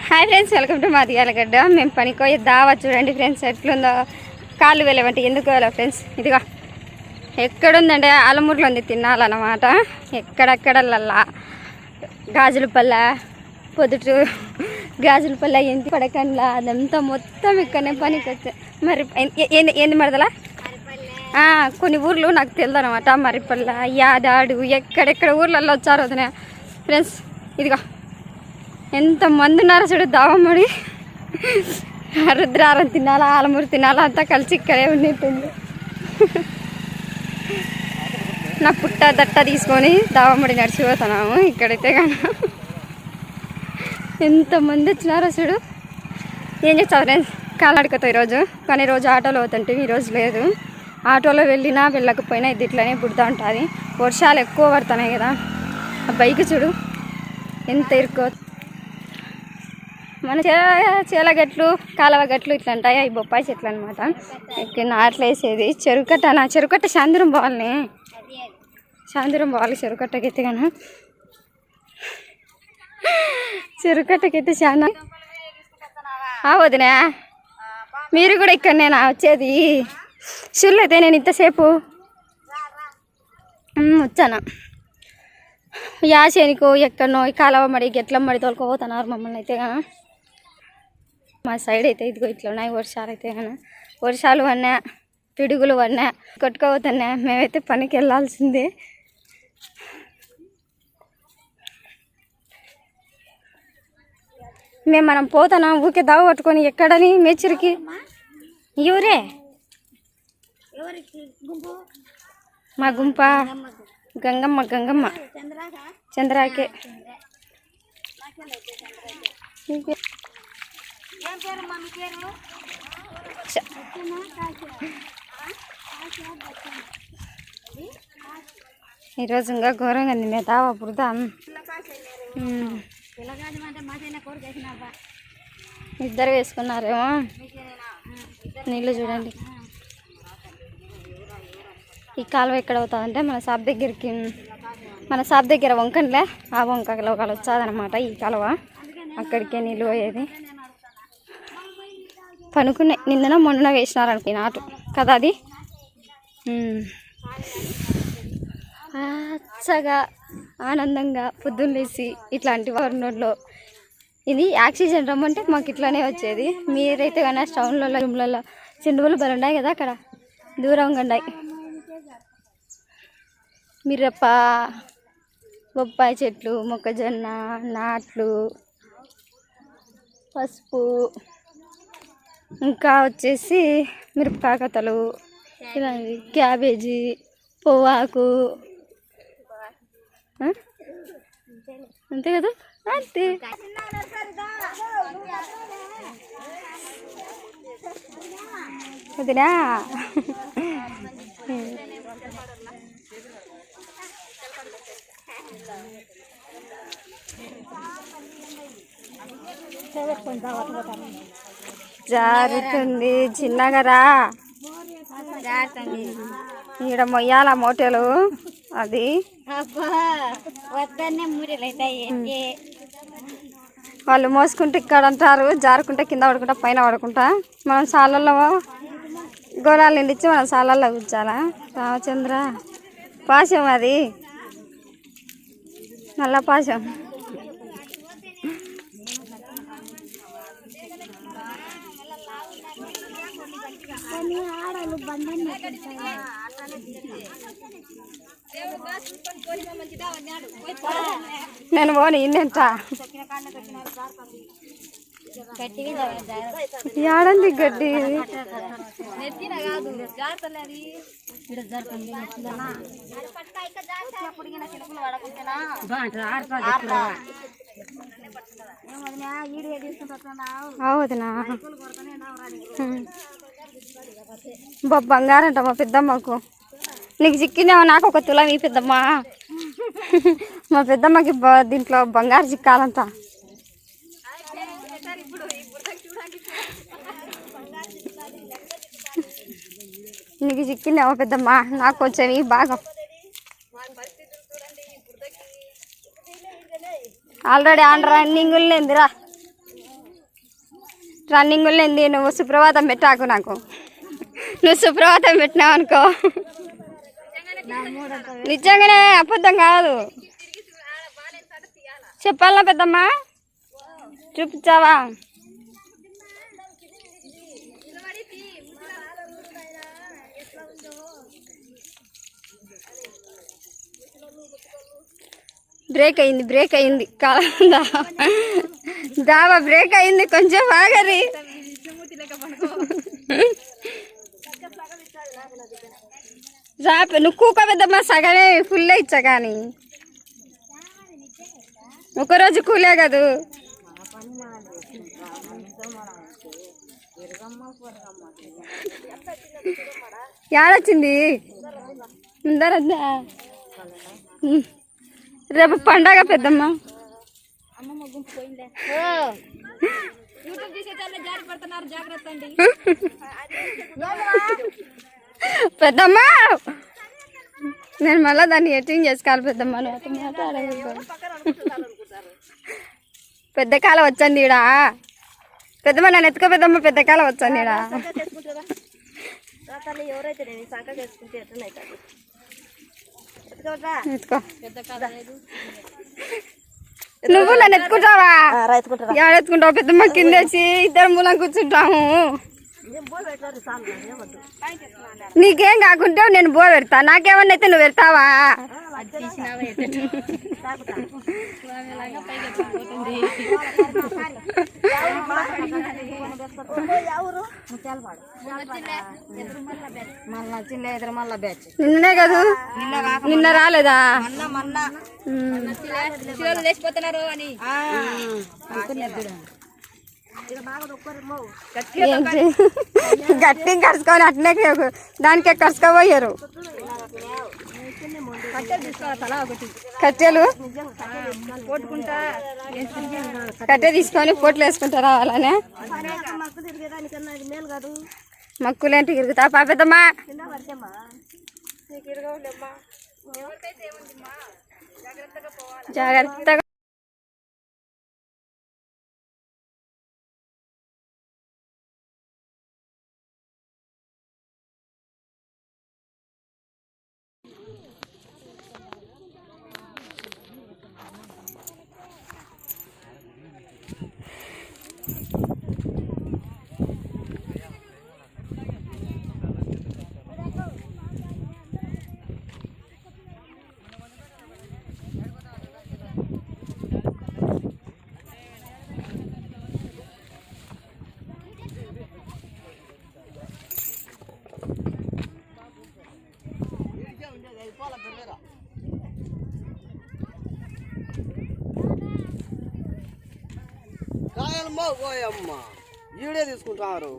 Hi friends welcome to మాది అలగడ్డ మేము పనికోయి దావా చూడండి ఫ్రెండ్స్ ఎట్లుందో? కాళ్ళు వెళ్ళమంటే ఎందుకు వెళ్ళావు ఫ్రెండ్స్ ఇదిగో. ఎక్కడుందంటే అలమూరులో ఉంది తినాలన్నమాట. ఎక్కడెక్కడల్లా గాజుల పల్ల పొద్దుటు గాజుల పల్ల ఎంత పడకండ్ల అదంతా మొత్తం ఇక్కడనే పనికి వచ్చాయి మరి ఏంది ఏంది మరదలా? ఆ, కొన్ని ఊర్లు నాకు తెలియదు అనమాట మరిపల్ల యాదాడు ఎక్కడెక్కడ ఊర్లలో వచ్చారు వదిన ఫ్రెండ్స్ ఇదిగో. ఎంత మంది ఉన్నారు చూడు దావమ్మడి. రుద్రారం తినాలా ఆలమూరు తినాలా అంతా కలిసి ఇక్కడే ఉన్నట్టుంది. నా పుట్ట దట్ట తీసుకొని దావమ్మడి నడిచిపోతున్నాము ఇక్కడైతే కానీ ఎంతమంది వచ్చినారో చూడు. ఏం చేస్తావు ఫ్రెండ్స్? కాలాడుకతో ఈరోజు? కానీ ఈరోజు ఆటోలో అవుతుంటే ఈరోజు లేదు. ఆటోలో వెళ్ళినా వెళ్ళకపోయినా ఇది ఇట్లనే బుడతా ఉంటుంది. వర్షాలు ఎక్కువ పడుతున్నాయి కదా. ఆ బైక్ చూడు ఎంత ఇరుకో. మన చే చేలగట్లు కాలవ గట్లు ఇట్లా ఉంటాయి అవి బొప్పాయి చెట్లు అనమాట ఇక్కడ నాట్లు వేసేది. చెరుకట్ట నా చెరుకట్ట శాంతిరం పోవాలని. శాంతిరం పోవాలి చెరుకట్టకైతే కానీ చెరుకట్టకైతే చాలా ఆ వదినా. మీరు కూడా ఇక్కడ నేను వచ్చేది? షుర్లు అయితే నేను ఇంతసేపు. ఉమ్, వచ్చాను. యాసేనికో ఎక్కడనో ఈ కాలవ మడి గెట్లమ్మడి మడి తోలుకోపోతున్నారు మమ్మల్ని అయితే కానీ మా సైడ్ అయితే ఇదిగో ఇట్లా ఉన్నాయి వర్షాలు అయితే వర్షాలు పడినా పిడుగులు పడినా కొట్టుకోపోతున్నా మేమైతే పనికి వెళ్ళాల్సిందే. మేము మనం పోతున్నాం ఊకే దావ పట్టుకొని ఎక్కడని మేచరికి. ఎవరే? మా గుంప? గంగమ్మ గంగమ్మ. చంద్రాకే? ఈరోజు ఇంకా ఘోరంగా ఉంది. మేము దావా పుడదాం ఇద్దరు వేసుకున్నారేమో. నీళ్ళు చూడండి. ఈ కాలువ ఎక్కడ అవుతుందంటే మన షాప్ దగ్గరికి. మన షాప్ దగ్గర వంకంలే ఆ వంకలో ఒకళ్ళు వచ్చాదనమాట ఈ కాలువ. అక్కడికే నీళ్ళు పోయేది. పనుకునే నిన్న మొన్న వేసినారు అనుకో నాటు. కదా అది? ఉమ్. పచ్చగా ఆనందంగా పొద్దున్న లేచి ఇట్లాంటి వారణంలో ఇది ఆక్సిజన్ రమ్మంటే మాకు ఇట్లానే వచ్చేది. మీరైతే కానీ టౌన్లలో రూమ్లలో చెండువులు బలు ఉన్నాయి కదా అక్కడ? దూరంగా ఉన్నాయి. మిరప బొప్పాయి చెట్లు మొక్కజొన్న నాట్లు పసుపు ఇంకా వచ్చేసి మిరపకాయ కథలు ఇలాంటివి. క్యాబేజీ పొవ్వాకు. అంతే కదా? అంతే. వదినా. జారుతుంది. చిన్నగా రా. ఈడ మొయ్యాల మోటలు. అది. వాళ్ళు మోసుకుంటే ఇక్కడ అంటారు జారుకుంటే కింద పడుకుంటా పైన పడుకుంటా. మనం సాలల్లో గోళాలు నిండిచ్చి మనం సాలల్లో కూర్చోాలా? రామచంద్ర పాశం అది. నల్ల పాశం. నేను పోను గట్టిగా ఏడంది గడ్డి అవుదనా బా బంగారంట మా పెద్దమ్మకు. నీకు చిక్కిందేమో నాకు ఒక తులం ఈ పెద్దమ్మ. మా పెద్దమ్మకి దీంట్లో బంగారు చిక్కాలంట. నీకు చిక్కిందేమో పెద్దమ్మ నాకు కొంచెం ఈ బాగా ఆల్రెడీ ఆన్ రన్నింగ్ లేదురా రన్నింగ్ లేని నువ్వు సుప్రభాతం పెట్టాకు నాకు. నువ్వు సుప్రభాతం పెట్టినావు అనుకో. నిజంగానే అబద్ధం కాదు. చెప్పాలా పెద్దమ్మా? చూపించావా? బ్రేక్ అయింది బ్రేక్ అయింది. కాలం దావా బ్రేక్ అయింది. కొంచెం ఆగరి. రాప నువ్వు కూక పెద్దమ్మా సగమే ఫుల్ ఇచ్చా కానీ. ఒకరోజు కూలే కదూ? యాడొచ్చింది? ముందరద్దా? ఉమ్. రేపు పండగ పెద్దమ్మ. పెద్దమ్మ! నేను మళ్ళీ దాన్ని ఎడిటింగ్ చేసుకోవాలి పెద్దమ్మ. పెద్ద కాలం వచ్చింది ఈడ. పెద్దమ్మ నన్ను ఎత్తుకో పెద్దమ్మ పెద్ద కాలం ఈడ. ఎట్లనైతే ఎత్తుకో. నువ్వు నన్ను ఎత్తుకుంటావా? ఏడెత్తుకుంటావు పెద్దమ్మ కిందేసి ఇద్దరు మూలం కూర్చుంటాము. నీకేం కాకుంటే నేను బో పెడతా. నాకేమన్నా అయితే నువ్వు పెడతావా? మళ్ళా చిన్న ఎదురు మళ్ళా బ్యాచ్ నిన్ననే కదా నిన్న రాలేదా మొన్న మొన్న అని. గట్టి కరుచుకొని అట్లే దానికే కరుచుకోబోయారు. కట్టెలు? కట్టె తీసుకొని పొట్లు వేసుకుంటా రావాలనే. మక్కు తిరిగేదానికన్నా ఇది మేలు కాదు మక్కులేంటి తిరుగుతా పాపెద్దమ్మా జాగ్రత్తగా పోయమ్మ ఈడే తీసుకుంటారు.